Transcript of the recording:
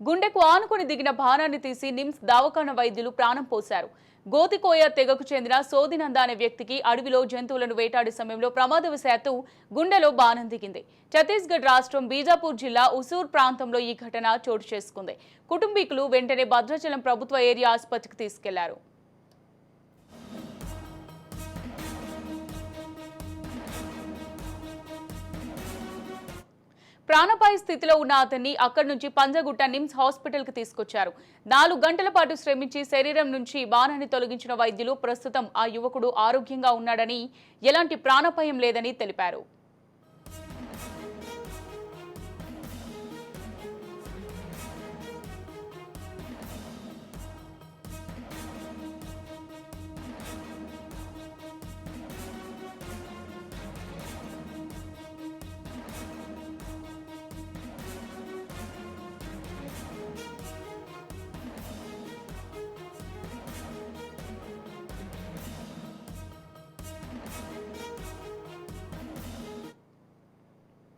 గుండెకు ఆనుకుని దిగిన బాణాన్ని తీసి నిమ్స్ దావఖాన వైద్యులు ప్రాణం పోశారు. గోతికోయ తెగకు చెందిన సోదినంద అనే వ్యక్తికి అడవిలో జంతువులను వేటాడే సమయంలో ప్రమాదవశాత్తు గుండెలో బాణం దిగింది. ఛత్తీస్గఢ్ రాష్ట్రం బీజాపూర్ జిల్లా ఉసూర్ ప్రాంతంలో ఈ ఘటన చోటు చేసుకుంది. కుటుంబీకులు వెంటనే భద్రాచలం ప్రభుత్వ ఏరియా ఆసుపత్రికి తీసుకెళ్ళారు. ప్రాణపాయ స్థితిలో ఉన్న అతన్ని అక్కడి నుంచి పంజగుట్ట నిమ్స్ హాస్పిటల్కి తీసుకొచ్చారు. నాలుగు గంటల పాటు శ్రమించి శరీరం నుంచి బాణాన్ని తొలగించిన వైద్యులు ప్రస్తుతం ఆ యువకుడు ఆరోగ్యంగా ఉన్నాడని ఎలాంటి ప్రాణపాయం లేదని తెలిపారు.